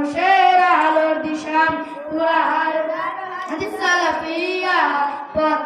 মানুষের আলোর দিশান তুরাহার সালাফিয়া পথ